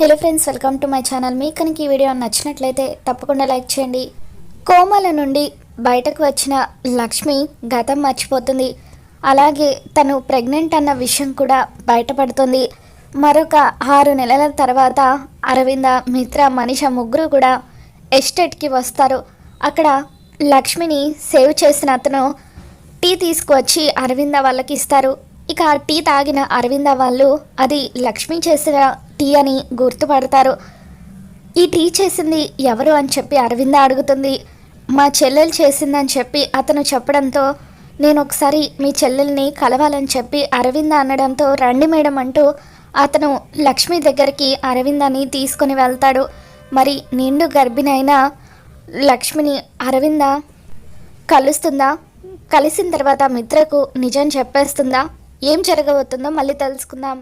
Hello friends welcome to my channel మీకు కనుక ఈ వీడియో నచ్చినట్లయితే తప్పకుండా లైక్ చేయండి. కోమల నుండి బయటకు వచ్చిన లక్ష్మి గతం మర్చిపోతుంది. అలాగే తను ప్రెగ్నెంట్ అన్న విషయం కూడా బయటపడుతుంది. మరొక ఆరు నెలల తర్వాత అరవింద మిత్ర మనిష ముగ్గురు కూడా ఎస్టేట్కి వస్తారు. అక్కడ లక్ష్మిని సేవ్ చేసిన అతను టీ తీసుకువచ్చి అరవింద వాళ్ళకి ఇస్తారు. ఇక టీ తాగిన అరవింద వాళ్ళు అది లక్ష్మి చేసిన టీ అని గుర్తుపడతారు. ఈ టీ చేసింది ఎవరు అని చెప్పి అరవింద అడుగుతుంది. మా చెల్లెలు చేసిందని చెప్పి అతను చెప్పడంతో నేను ఒకసారి మీ చెల్లెల్ని కలవాలని చెప్పి అరవింద అనడంతో రండి మేడం అంటూ అతను లక్ష్మి దగ్గరికి అరవిందని తీసుకొని వెళ్తాడు. మరి నిండు గర్భిణి అయిన లక్ష్మిని అరవింద కలుస్తుందా? కలిసిన తర్వాత మిత్రకు నిజం చెప్పేస్తుందా? ఏం జరగబోతుందో మళ్ళీ తెలుసుకుందాం.